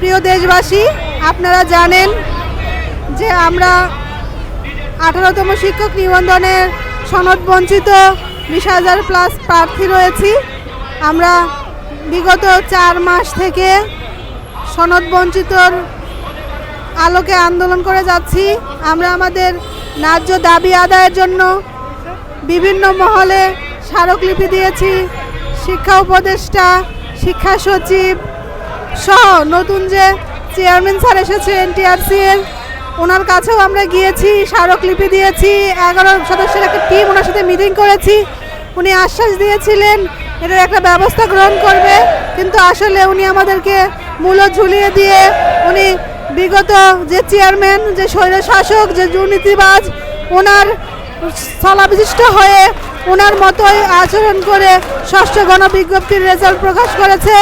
প্রিয় দেশবাসী, আপনারা জানেন যে আমরা আঠারোতম শিক্ষক নিবন্ধনের সনদ বঞ্চিত বিশ হাজার প্লাস প্রার্থী রয়েছি। আমরা বিগত চার মাস থেকে সনদ বঞ্চিতর আলোকে আন্দোলন করে যাচ্ছি। আমরা আমাদের ন্যায্য দাবি আদায়ের জন্য বিভিন্ন মহলে স্মারকলিপি দিয়েছি। শিক্ষা উপদেষ্টা, শিক্ষা সচিব সহ নতুন যে চেয়ারম্যান স্যার এসেছে, এনটিআরসি এর, ওনার কাছেও আমরা গিয়েছি, স্মারকলিপি দিয়েছি, এগারো সদস্যের একটা টিম ওনার সাথে মিটিং করেছি। উনি আশ্বাস দিয়েছিলেন এটার একটা ব্যবস্থা গ্রহণ করবে, কিন্তু আসলে উনি আমাদেরকে মূল্য ঝুলিয়ে দিয়ে উনি বিগত যে চেয়ারম্যান, যে স্বৈর শাসক, যে দুর্নীতিবাজ, ওনার স্থলাবিশিষ্ট হয়ে ওনার মতোই আচরণ করে ষষ্ঠ গণবিজ্ঞপ্তির রেজাল্ট প্রকাশ করেছে।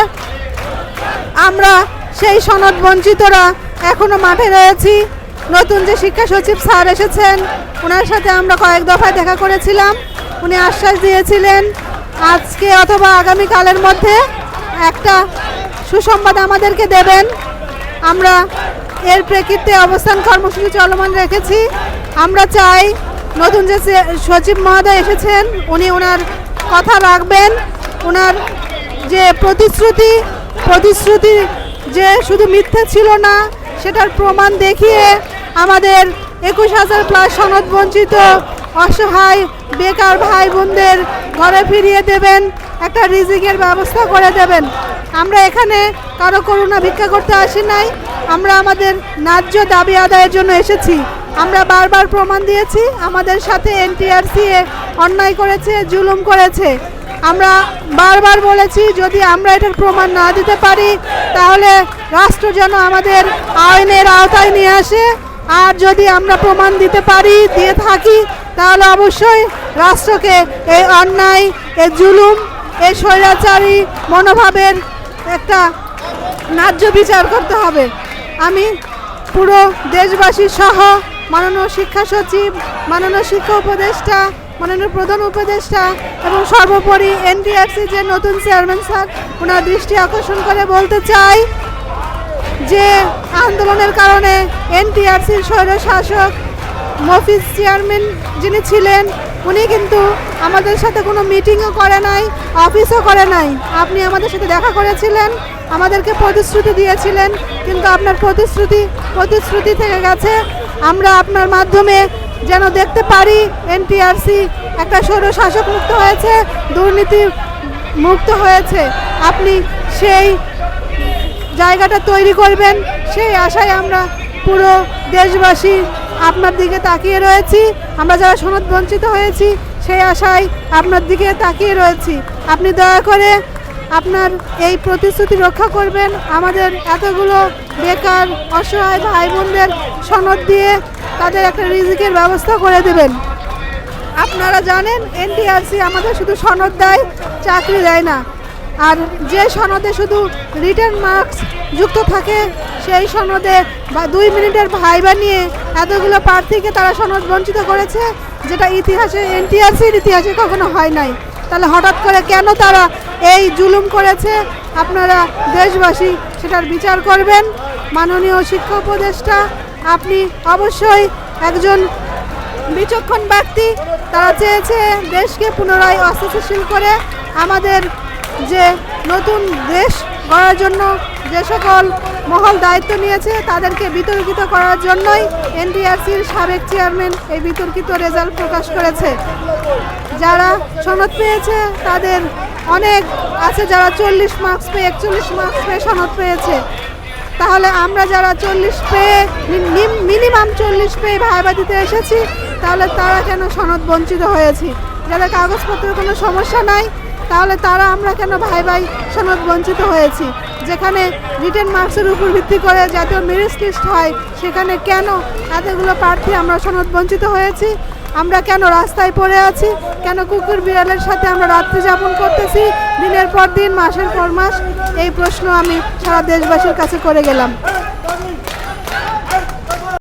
আমরা সেই সনদ বঞ্চিতরা এখনও মাঠে রয়েছি। নতুন যে শিক্ষা সচিব স্যার এসেছেন ওনার সাথে আমরা কয়েক দফায় দেখা করেছিলাম। উনি আশ্বাস দিয়েছিলেন, আজকে অথবা আগামীকালের মধ্যে একটা সুসংবাদ আমাদেরকে দেবেন। আমরা এর প্রেক্ষিতে অবস্থান কর্মসূচি চলমান রেখেছি। আমরা চাই নতুন যে সচিব মহোদয় এসেছেন, উনি ওনার কথা রাখবেন। ওনার যে প্রতিশ্রুতি প্রতিশ্রুতি যে শুধু মিথ্যে ছিল না, সেটার প্রমাণ দেখিয়ে আমাদের একুশ হাজার প্লাস সনদ বঞ্চিত, অসহায়, বেকার ভাই বোনদের ঘরে ফিরিয়ে দেবেন, একটা রিজিকের ব্যবস্থা করে দেবেন। আমরা এখানে কারও করুণা ভিক্ষা করতে আসি নাই, আমরা আমাদের ন্যায্য দাবি আদায়ের জন্য এসেছি। আমরা বারবার প্রমাণ দিয়েছি, আমাদের সাথে এনটিআরসি অন্যায় করেছে, জুলুম করেছে। আমরা বারবার বলেছি, যদি আমরা এটার প্রমাণ না দিতে পারি, তাহলে রাষ্ট্র যেন আমাদের আইনের আওতায় নিয়ে আসে। আর যদি আমরা প্রমাণ দিতে পারি, দিয়ে থাকি, তাহলে অবশ্যই রাষ্ট্রকে এই অন্যায়, এই জুলুম, এই স্বৈরাচারী মনোভাবের একটা ন্যায্য বিচার করতে হবে। আমি পুরো দেশবাসী সহ মাননীয় শিক্ষা সচিব, মাননীয় শিক্ষা উপদেষ্টা মাননীয় প্রধান উপদেষ্টা এবং সর্বোপরি এনটিআরসি যে নতুন চেয়ারম্যান স্যার, ওনার দৃষ্টি আকর্ষণ করে বলতে চাই যে আন্দোলনের কারণে এনটিআরসির স্বৈর শাসক মফিজ চেয়ারম্যান যিনি ছিলেন, উনি কিন্তু আমাদের সাথে কোনো মিটিংও করে নাই, অফিসও করে নাই। আপনি আমাদের সাথে দেখা করেছিলেন, আমাদেরকে প্রতিশ্রুতি দিয়েছিলেন, কিন্তু আপনার প্রতিশ্রুতি প্রতিশ্রুতি থেকে গেছে। আমরা আপনার মাধ্যমে যেন দেখতে পারি এনটিআরসি একটা স্বৈর শাসক মুক্ত হয়েছে, দুর্নীতি মুক্ত হয়েছে। আপনি সেই জায়গাটা তৈরি করবেন, সেই আশায় আমরা পুরো দেশবাসী আপনার দিকে তাকিয়ে রয়েছি। আমরা যারা সনদ বঞ্চিত হয়েছি, সেই আশায় আপনার দিকে তাকিয়ে রয়েছি। আপনি দয়া করে আপনার এই প্রতিশ্রুতি রক্ষা করবেন। আমাদের এতগুলো বেকার, অসহায় ভাই বোনদের সনদ দিয়ে তাদের একটা রিজিকের ব্যবস্থা করে দেবেন। আপনারা জানেন, এনটিআরসি আমাদের শুধু সনদ দেয়, চাকরি দেয় না। আর যে সনদে শুধু রিটার্ন মার্কস যুক্ত থাকে, সেই সনদে বা দুই মিনিটের ভাইবা নিয়ে এতগুলো প্রার্থীকে তারা সনদ বঞ্চিত করেছে, যেটা ইতিহাসে, এনটিআরসির ইতিহাসে কখনো হয় নাই। তাহলে হঠাৎ করে কেন তারা এই জুলুম করেছে? আপনারা দেশবাসী সেটার বিচার করবেন। মাননীয় শিক্ষা উপদেষ্টা আপনি অবশ্যই একজন বিচক্ষণ ব্যক্তি। তারা চেয়েছে দেশকে পুনরায় অস্থিতিশীল করে আমাদের যে নতুন দেশ গড়ার জন্য যে সকল মহল দায়িত্ব নিয়েছে, তাদেরকে বিতর্কিত করার জন্যই এনটিআরসির সাবেক চেয়ারম্যান এই বিতর্কিত রেজাল্ট প্রকাশ করেছে। যারা সনদ পেয়েছে, তাদের অনেক আছে যারা চল্লিশ মার্কস পেয়ে, একচল্লিশ মার্কস পেয়ে সনদ পেয়েছে। তাহলে আমরা যারা চল্লিশ পেয়ে মিনিমাম চল্লিশ পেয়ে ভাইবা দিতে এসেছি, তাহলে তারা কেন সনদ বঞ্চিত হয়েছি? যাদের কাগজপত্রের কোনো সমস্যা নাই, তাহলে তারা আমরা কেন ভাই ভাই সনদ বঞ্চিত হয়েছি? যেখানে রিটেন মার্কসের উপর ভিত্তি করে জাতীয় মেরিট লিস্ট হয়, সেখানে কেন এতগুলো প্রার্থী আমরা সনদ বঞ্চিত হয়েছি? আমরা কেন রাস্তায় পড়ে আছি? কেন কুকুর বিড়ালের সাথে আমরা রাত্রি যাপন করতেছি? দিনের পর দিন, মাসের পর মাস, এই প্রশ্ন আমি সারা দেশবাসীর কাছে করে গেলাম।